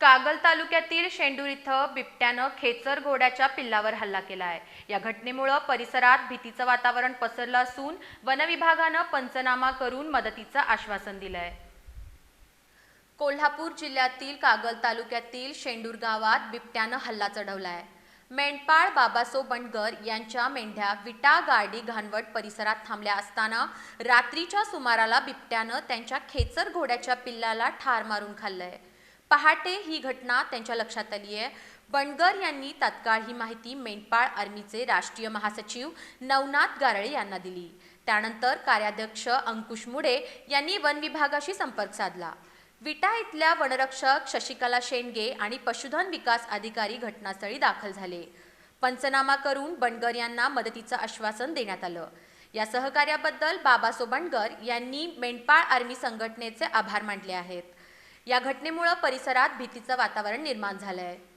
कागल तालुक्यातील शेंडूर इथं बिबट्यानं खेचर घोड्याच्या पिल्लावर हल्ला केला आहे. या घटनेमुळं परिसरात भीतीचं वातावरण पसरलं असून वनविभागानं पंचनामा करून मदतीचं आश्वासन दिलं आहे कोल्हापूर जिल्ह्यातील कागल तालुक्यातील शेंडूर गावात बिबट्यानं हल्ला चढवला आहे मेंढपाळ बाबासो बंडगर यांच्या मेंढ्या विटा गार्डी घाणवट परिसरात थांबल्या असताना रात्रीच्या सुमाराला बिबट्यानं त्यांच्या खेचर घोड्याच्या पिल्लाला ठार मारून खाल्लंय. पहाटे ही घटना त्यांच्या लक्षात आली आहे. बणगर यांनी तत्काळ ही माहिती मेंढपाळ आर्मीचे राष्ट्रीय महासचिव नवनाथ गारळे यांना दिली. त्यानंतर कार्याध्यक्ष अंकुश मुडे यांनी वन विभागाशी संपर्क साधला. विटा इथल्या वनरक्षक शशिकला शेंडगे आणि पशुधन विकास अधिकारी घटनास्थळी दाखल झाले. पंचनामा करून बणगर यांना मदतीचं आश्वासन देण्यात आलं. या सहकार्याबद्दल बाबासो सोबणकर यांनी मेंढपाळ आर्मी संघटनेचे आभार मानले आहेत. या घटनेमुळं परिसरात भीतीचं वातावरण निर्माण झालं आहे